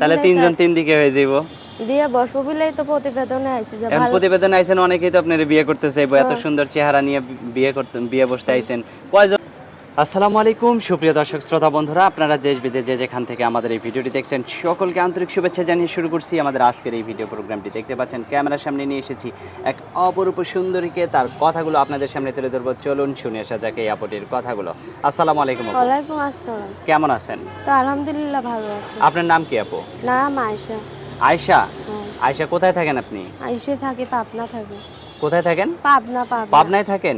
তাহলে তিনজন তিন দিকে হয়ে যাইব। দিয়া বসবো বিলাই তো প্রতিবেদনে আইছে যে ভালো প্রতিবেদন আইছেন অনেকেই তো আপনার বিয়ে করতে চাইব। এত সুন্দর চেহারা নিয়ে বিয়ে করতে বিয়ে বসতে আইছেন। কয়জন আসসালামু আলাইকুম সুপ্রিয় দর্শক শ্রোতা বন্ধুরা আপনারা দেশ বিদেশ যে যেখান থেকে আমাদের এই ভিডিওটি দেখছেন সকলকে আন্তরিক শুভেচ্ছা জানিয়ে শুরু করছি আমাদের আজকের এই ভিডিও প্রোগ্রামটি। দেখতে পাচ্ছেন ক্যামেরার সামনে নিয়ে এসেছি এক অপরূপ সুন্দরীকে তার কথাগুলো আপনাদের সামনে তুলে ধরবো। চলুন শুনে আসা যাক এই আপটির কথাগুলো। আসসালামু আলাইকুম ওয়ালাইকুম আসসালাম। কেমন আছেন? তো আলহামদুলিল্লাহ ভালো আছি। আপনার নাম কি আপু? নাম আয়সা আয়শা? হ্যাঁ। আয়শা কোথায় থাকেন আপনি? আইসে থাকি পাবনা থাকি। কোথায় থাকেন? পাবনা পাবনা। পাবনায় থাকেন।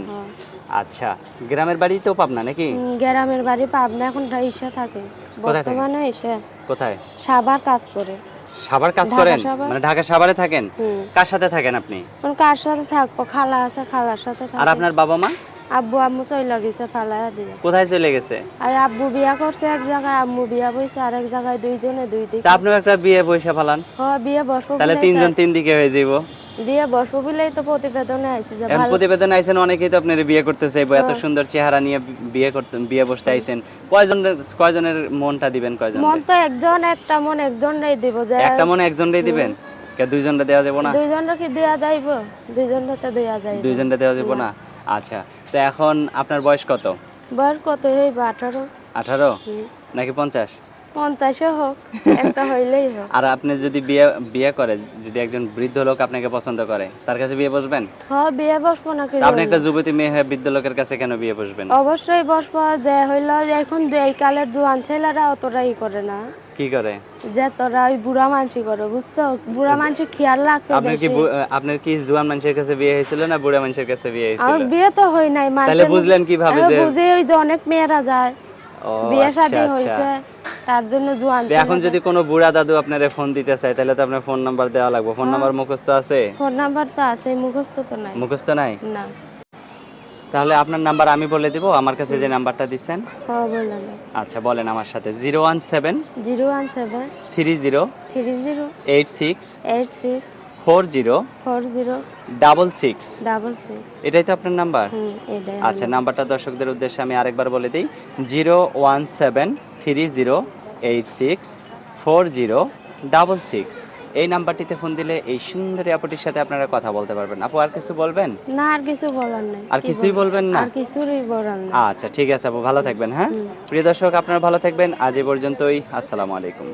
আচ্ছা গ্রামের বাড়ি তো পাবনা নাকি? গ্রামের বাড়ি পাবনা এখন ইসে থাকে। কোথায় বর্তমানে এসে কোথায়? সাবার কাজ করে। সাভার কাজ করেন? মানে ঢাকা সাভারে থাকেন? কার সাথে থাকেন আপনি? কার সাথে থাকব? খালা আছে খালার সাথে আর আপনার বাবা মা? আব্বু আম্মু চলে গেছে ফালাইয়া দিয়ে। কোথায় চলে গেছে? আর আব্বু বিয়া করছে এক জায়গায় আম্মু বিয়া বইছে আরেক জায়গায় দুইজনে দুই দিকে। তা আপনিও একটা বিয়ে পয়সা ফালান। হ্যাঁ বিয়ে বসবো তাহলে তিনজন তিন দিকে হয়ে যাইব। দিয়া তো প্রতিবেদনে যে প্রতিবেদনে আইছেন অনেকেই তো আপনার বিয়ে করতে চাইব এত হ্যাঁ। সুন্দর চেহারা নিয়ে বিয়ে করতে বিয়ে বসতে আইছেন। কয়জনের মনটা দিবেন কয়জন মন তো একজন একটা মন একজনরাই দিব যে একটা মন একজনরাই দিবেন? কে দুইজনটা দেওয়া যাবে না? দুইজনটা কি দেওয়া যাইবো? দুইজনটা তো দেওয়া দুইজনটা দেওয়া যাবে না? আচ্ছা তো এখন আপনার বয়স কত? বয়স কত? হইব আঠারো? নাকি 50 পঞ্চাশও হোক একটা হইলেই হোক। আর আপনি যদি বিয়ে বিয়ে করে যদি একজন বৃদ্ধ লোক আপনাকে পছন্দ করে তার কাছে বিয়ে বসবেন? হ্যাঁ বিয়ে বসবো না আপনি একটা যুবতী মেয়ে হয়ে বৃদ্ধ লোকের কাছে কেন বিয়ে বসবেন? অবশ্যই বসবো যে হইল এখন এই কালের জোয়ান ছেলেরা অতটাই করে না। কি করে? যে তোরা ওই বুড়া মানসি করে বুঝছ? বুড়া মানসি খেয়াল রাখবে কি আপনার কি জোয়ান মানুষের কাছে বিয়ে হয়েছিল না বুড়া মানুষের কাছে বিয়ে হয়েছিল? বিয়ে তো হয় নাই তাহলে বুঝলেন কীভাবে যে বুঝে ওই যে অনেক মেয়েরা যায়। বিয়ে আচ্ছা, শাদী আচ্ছা। হয়েছে। তার জন্য জোয়ান এখন যদি কোনো বুড়া দাদু আপনার ফোন দিতে চায় তাহলে তো আপনার ফোন নাম্বার দেওয়া লাগবে। ফোন নাম্বার মুখস্থ আছে? ফোন নাম্বার তো আছে মুখস্থ তো নাই। মুখস্থ নাই? না। তাহলে আপনার নাম্বার আমি বলে দিব আমার কাছে যে নাম্বারটা দিচ্ছেন। হ্যাঁ আচ্ছা বলেন আমার সাথে। Zero one seven zero one seven three zero three zero eight six eight six four zero four zero double six. Double six. এটাই তো আপনার নাম্বার আচ্ছা নাম্বারটা দর্শকদের উদ্দেশ্যে আমি আরেকবার বলে দিই। Zero one seven three zero eight six four zero double six এই নাম্বারটিতে ফোন দিলে এই সুন্দরী আপুটির সাথে আপনারা কথা বলতে পারবেন। আপু আর কিছু বলবেন? না আর কিছু বলার নাই। আর কিছুই বলবেন না? আর কিছুই বলার নাই। আচ্ছা ঠিক আছে আপু ভালো থাকবেন হ্যাঁ? প্রিয় দর্শক আপনারা ভালো থাকবেন। আজ এ পর্যন্তই। আসসালামু আলাইকুম।